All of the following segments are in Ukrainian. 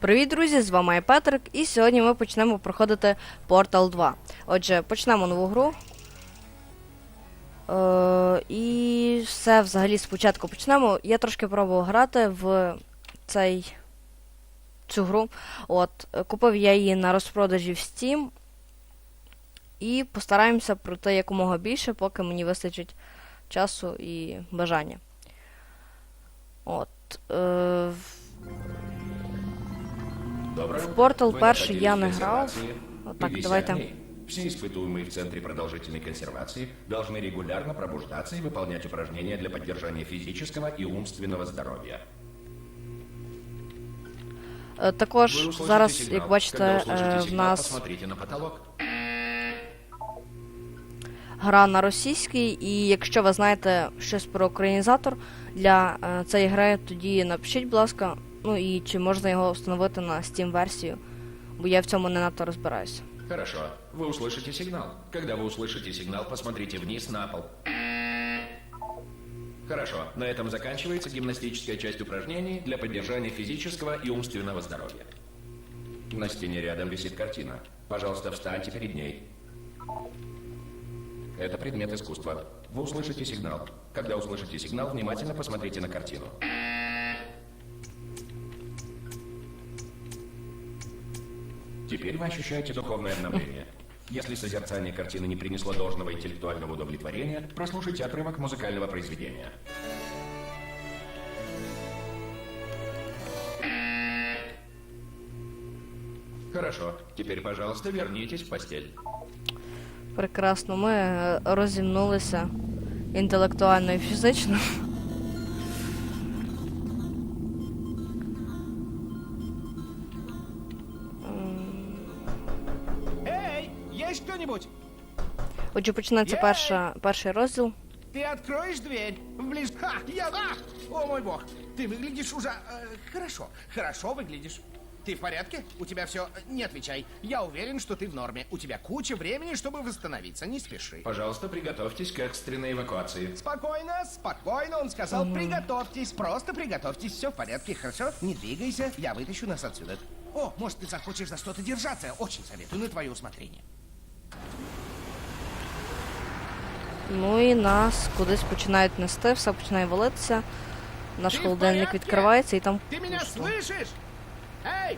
Привіт, друзі! З вами я Петрик, і сьогодні ми почнемо проходити Portal 2. Отже, почнемо нову гру. Е, і все взагалі спочатку почнемо. Я трошки пробував грати в цей цю гру. От, купив я її на розпродажі в Steam. І постараємося пройти якомога більше, поки мені вистачить часу і бажання. В Portal Вы перший я не находились в грав. консервации Отак, 50 давайте. дней. Все испытуемые в Центре продолжительной консервации должны регулярно пробуждаться и выполнять упражнения для поддержания физического и умственного здоровья. Е, Також Вы услышите зараз, сигнал. як бачите, Когда е, услышите в сигнал, нас посмотрите на потолок. гра на російській, і якщо ви знаєте щось про українізатор для е, цієї гри, тоді напишіть, будь ласка, Ну і чи можна його встановити на Steam версію, бо я в цьому не надто розбираюся. Хорошо. Вы услышите сигнал. Когда вы услышите сигнал, посмотрите вниз на пол. Хорошо. На этом заканчивается гимнастическая часть упражнений для поддержания физического и умственного здоровья. На стене рядом висит картина. Пожалуйста, встаньте перед ней. Это предмет искусства. Вы услышите сигнал. Когда услышите сигнал, внимательно посмотрите на картину. Теперь вы ощущаете духовное обновление. Если созерцание картины не принесло должного интеллектуального удовлетворения, прослушайте отрывок музыкального произведения. Хорошо. Теперь, пожалуйста, вернитесь в постель. Прекрасно, ми е, розімнулися інтелектуально і фізично. Отже, починається Є! перша, перший розділ. Ты откроешь дверь? В ближ... Ха, я... А! О, мой бог, ты выглядишь уже... э, хорошо, хорошо выглядишь. Ты в порядке? У тебя все... Не отвечай. Я уверен, что ты в норме. У тебя куча времени, чтобы восстановиться. Не спеши. Пожалуйста, приготовьтесь к экстренной эвакуации. Спокойно, спокойно, он сказал, приготовьтесь, просто приготовьтесь, все в порядке, хорошо? Не двигайся, я вытащу нас отсюда. О, может, ты захочешь за что-то держаться, очень советую, на твое усмотрение. Ну і нас кудись починають нести, все починає валитися. Наш Ти в холодильник порядке? відкривається і там. Ты меня пусто. слышишь? Эй!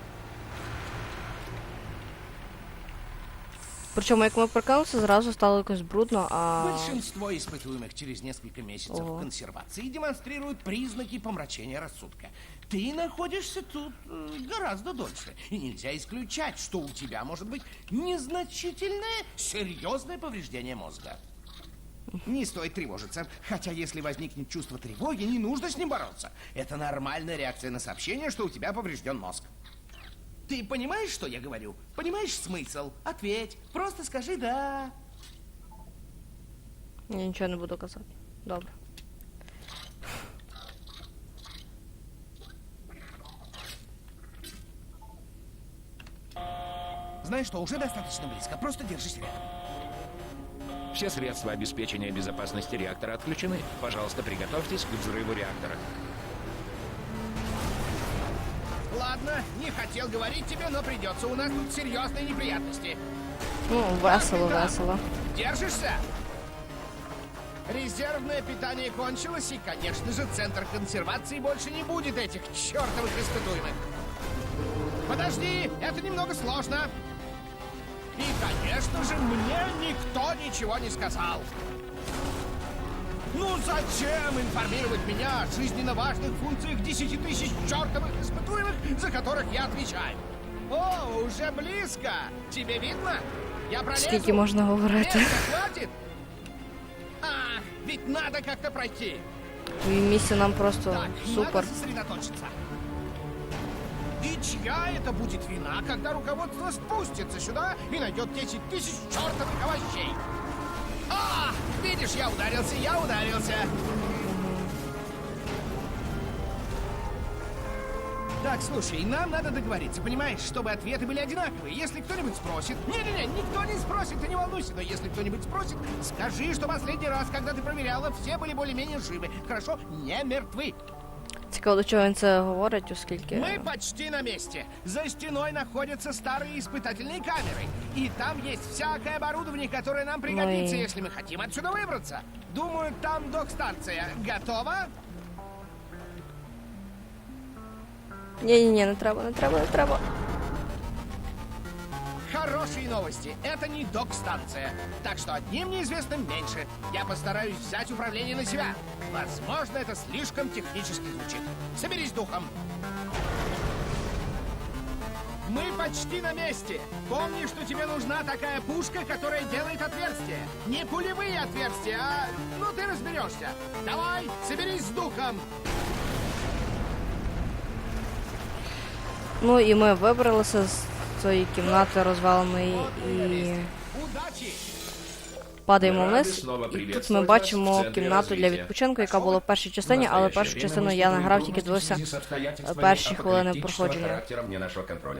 Причому, як ми прокинулися, зразу стало якось брудно, а Большинство испытуемых через несколько месяцев Ого. консервации демонстрируют признаки помрачения рассудка. Ты находишься тут э, гораздо дольше. И нельзя исключать, что у тебя может быть незначительное, серьезное повреждение мозга. Не стоит тревожиться. Хотя если возникнет чувство тревоги, не нужно с ним бороться. Это нормальная реакция на сообщение, что у тебя поврежден мозг. Ты понимаешь, что я говорю? Понимаешь смысл? Ответь. Просто скажи «да». я нічого не буду казати. Добре. Знаешь что, уже достаточно близко. Просто держись рядом. Все средства обеспечения безопасности реактора отключены. Пожалуйста, приготовьтесь к взрыву реактора. Ладно, не хотел говорить тебе, но придется. У нас тут серьезные неприятности. Ну, весело, весело. Держишься? Резервное питание кончилось, и, конечно же, центр консервации больше не будет этих чертовых испытуемых. Подожди, это немного сложно. И, конечно же, мне никто ничего не сказал. Ну зачем информировать меня о жизненно важных функциях 10 тысяч чертовых испытуемых, за которых я отвечаю? О, уже близко. Тебе видно? Я пролезу. Скільки можна говорити? Нет, хватит. А, ведь надо как-то пройти. Твої місії нам просто Так, супер. надо сосредоточиться. Чья это будет вина, когда руководство спустится сюда и найдет 10 тысяч чертовых овощей? А, видишь, я ударился, я ударился. Так, слушай, нам надо договориться, понимаешь, чтобы ответы были одинаковые. Если кто-нибудь спросит... Не-не-не, никто не спросит, ты не волнуйся. Но если кто-нибудь спросит, скажи, что последний раз, когда ты проверяла, все были более-менее живы. Хорошо? Не мертвы. Цікаво, до чого він це говорить, оскільки. Мы почти на месте. За стеной находятся старые испытательные камеры. И там есть всякое оборудование, которое нам пригодится, Ой. если мы хотим отсюда выбраться. Думаю, там док-станция. Готова? Ні, ні, ні, не треба, не треба, не треба. Хорошие новости. Это не док-станция. Так что одним неизвестным меньше. Я постараюсь взять управление на себя. Возможно, это слишком технически звучит. Соберись с духом. Мы почти на месте. Помни, что тебе нужна такая пушка, которая делает отверстия. Не пулевые отверстия, а... Ну, ты разберешься. Давай, соберись с духом. Ну і ми вибралися з цієї кімнати розваленої і Удачи! падаємо Ми раді вниз. знову І тут привітствувати ми вас в бачимо центрі кімнату для розвитку. відпочинку, яка була в першій частині, але настоящее першу время частину мы я не испытываем грав, тільки трудности в дивився связи с обстоятельствами перші хвилини апокалиптического проходження. характера вне нашего контроля.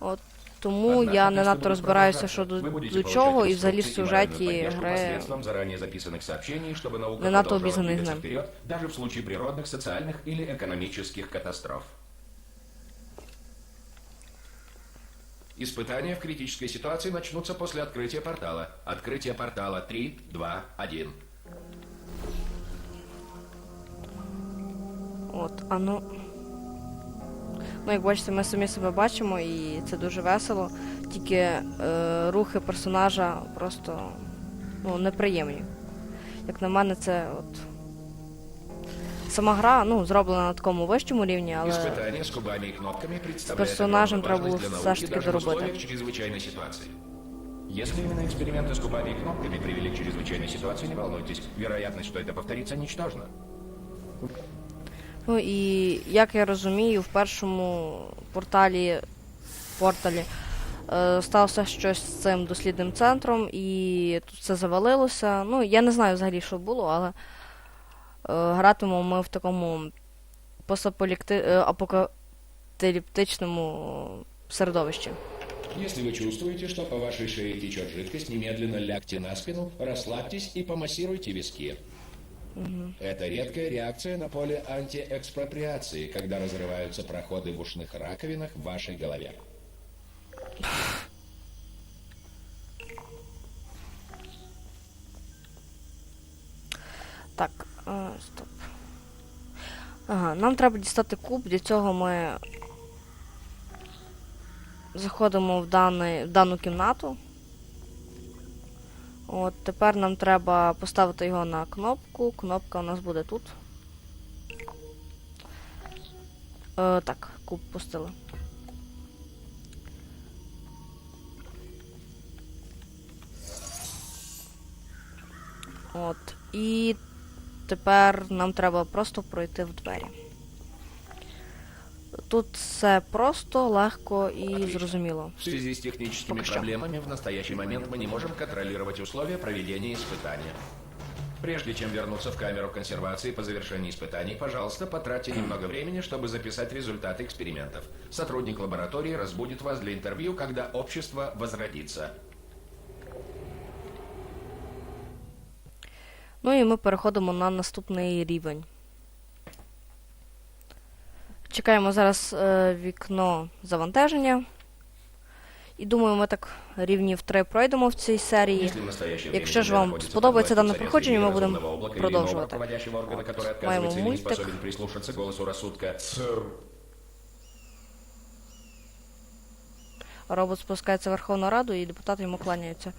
От тому Однако, я не если надто будут розбираюся, що продолжаться, до, вы будете до получать чого, і взагалі в инструкции и моральную сюжеті поддержку гри посредством заранее записанных сообщений, чтобы наука Не надто продолжала обізнаний двигаться з ним. вперед, даже в случае природных, социальных или экономических катастроф. Испытания в критической ситуации начнутся после открытия портала. Открытие портала 3, 2, 1. От, а ну. Ну, як бачите, ми самі себе бачимо, і це дуже весело. Тільки е, рухи персонажа просто ну, неприємні. Як на мене, це от. Сама гра ну, зроблена на такому вищому рівні, але Испытание с кубами и кнопками представляет персонажем огромную треба важность було для все ж науки таки даже в доробити. условиях чрезвычайной ситуации. Если именно эксперименты с кубами и кнопками привели к чрезвычайной ситуации, не волнуйтесь. Вероятность, что это повторится, ничтожна. Ну і як я розумію, в першому порталі порталі е, стався щось з цим дослідним центром, і тут все завалилося. Ну, я не знаю взагалі, що було, але е, гратимемо ми в такому постапокаліптичному середовищі. Если вы чувствуете, что по вашей шее течет жидкость, немедленно лягте на спину, расслабьтесь и помассируйте виски. Это редкая реакция на поле антиэкспроприации, когда разрываются проходы в ушных раковинах в вашей голове. Так, е, стоп. Ага, нам треба дістати куб, для цього ми заходимо в, даний, в дану кімнату. От тепер нам треба поставити його на кнопку. Кнопка у нас буде тут. Е, так, куб пустили. От. І тепер нам треба просто пройти в двері. Тут все просто, легко і Отлично. зрозуміло. В связи с техническими Пока что. проблемами в настоящий момент мы не можем контролировать условия проведения испытания. Прежде чем вернуться в камеру консервации по завершении испытаний, пожалуйста, потратьте немного времени, чтобы записать результаты экспериментов. Сотрудник лаборатории разбудит вас для интервью, когда общество возродится. Ну і ми переходимо на наступний рівень. Чекаємо зараз е, вікно завантаження. І думаю, ми так рівнів три пройдемо в цій серії. Если в настоящее время Якщо ж Земля вам находится сподобається под дане властью проходження, ми царя будемо разумного облака или продовжувати. иного руководящего органа, который Маємо отказывается или не мультик. способен прислушаться голосу рассудка. Робот спускається в Верховну Раду і депутати йому кланяються.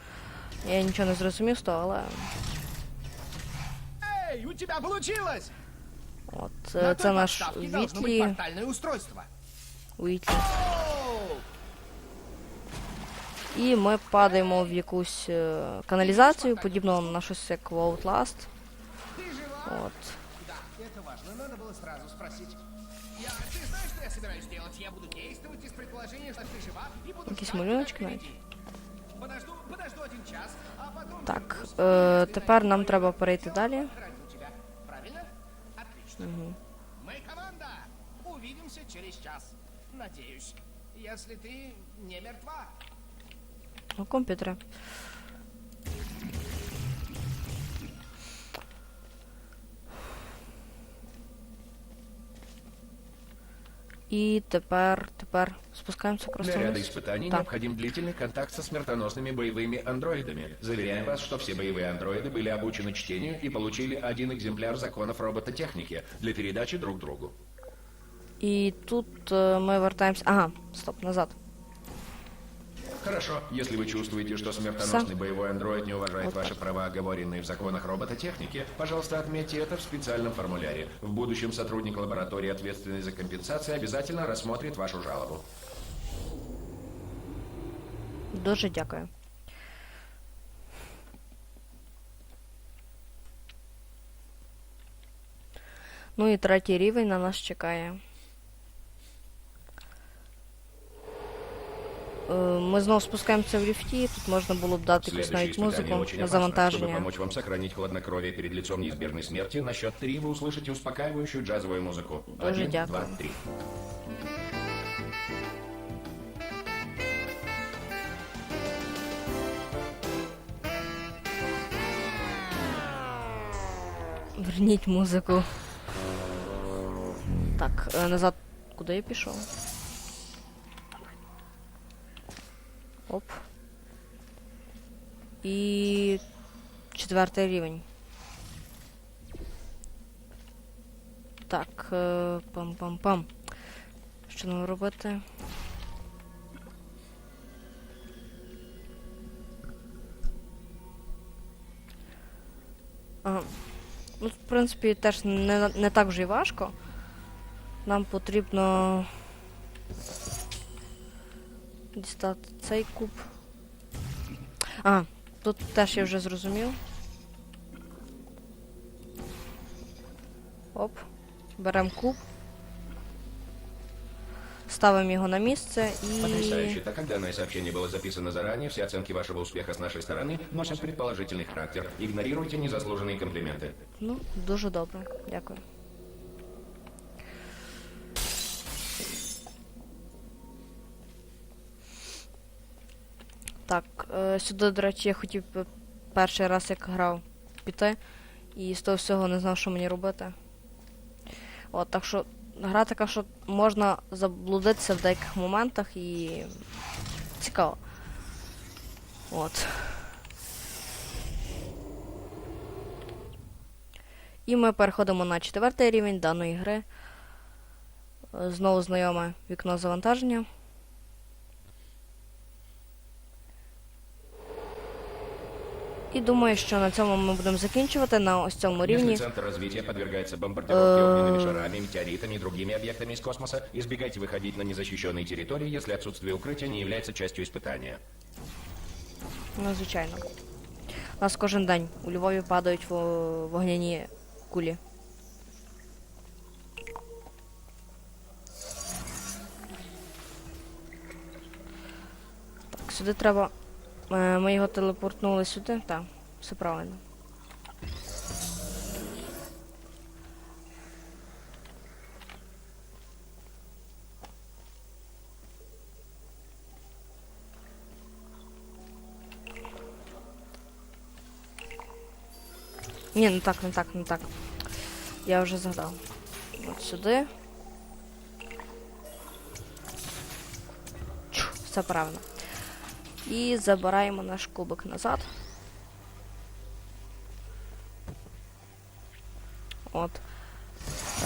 Я нічого не зрозумів з того, але Эй, у тебя получилось! от На е, той це наш подставке должно быть Вітлі. портальное устройство. Уітлі. Оу! І ми падаємо в якусь е, каналізацію, подібно на щось як в Outlast. Ты жива? От. Да, это важно. Надо было сразу спросить. Я, ты знаешь, что я собираюсь делать? Я буду действовать из предположения, что ты жива, и буду Якісь ждать малюночки тебя навіть. впереди. Подожду, подожду один час, а потом Так, вернусь. е, тепер нам треба перейти далі. Отлично. Мы команда. Увидимся через час. Надеюсь. Если ты не мертва. У комп'ютері. І тепер, тепер спускаємося просто Для ряда вниз. испытаний Так. необходим длительный контакт со смертоносными боевыми андроидами. Заверяем вас, что все боевые андроиды были обучены чтению и получили один экземпляр законов робототехники для передачи друг другу. І тут е, ми вертаємося. Ага, стоп, назад. Хорошо, если вы чувствуете, что смертоносный боевой андроид не уважает Вот ваши права, оговоренные в законах робототехники, пожалуйста, отметьте это в специальном формуляре. В будущем сотрудник лаборатории, ответственный за компенсацию, обязательно рассмотрит вашу жалобу. Дуже дякую. Ну і третій рівень на нас чекає. Ми знову спускаємося в ліфті, тут можна було б дати якусь Следующее навіть испытание музику очень на опасно. Чтобы завантаження. помочь вам сохранить хладнокровие перед лицом неизбежной смерти, на счет три вы услышите успокаивающую джазовую музыку. Дуже Один, дякую. два, три. Верніть музику. Так, е, назад. Куди я пішов? Оп. І четвертий рівень. Так, е, пам-пам-пам. Що нам робити? Ну, в принципі, теж не, не так вже й важко. Нам потрібно дістати цей куб. А, тут теж я вже зрозумів. Оп. Беремо куб. Ставимо його на місце і. Потрясающе. Так как данное сообщение было записано заранее, все оценки вашего успеха с нашей стороны носят предположительный характер. Игнорируйте незаслуженные комплименты. Ну, дуже добре. Дякую. Так, е, сюди, до речі, я хотів перший раз, як грав, піти. І з того всього не знав, що мені робити. От, так що гра така, що можна заблудитися в деяких моментах і цікаво. От. І ми переходимо на четвертий рівень даної гри. Знову знайоме вікно завантаження. І думаю, що на цьому ми будемо закінчувати на ось цьому Если рівні. центр развития подвергается бомбардировке огненными шарами, метеоритами и другими объектами из космоса, избегайте выходить на незащищенные территории, если отсутствие укрытия не является частью испытания. Ну, звичайно. У нас кожен день у Львові падають во- вогняні кулі. Так, сюди треба. Е, Ми його телепортнули сюди. Так, все правильно. Ні, не так, не так, не так. Я вже згадав. От сюди. Чу, все правильно. І забираємо наш кубик назад. От.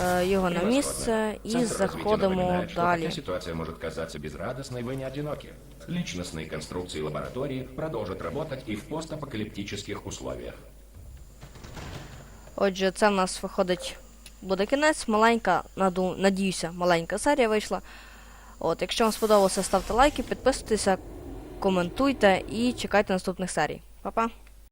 Е, його на місце развития заходимо хотя ситуация может казаться безрадостной, вы не одиноки. Личностные конструкции лаборатории продолжат работать и в постапокалиптических условиях. Отже, це в нас виходить буде кінець. Маленька, наду, надіюся, маленька серія вийшла. От, якщо вам сподобалося, ставте лайки, підписуйтеся, коментуйте і чекайте наступних серій. Па-па!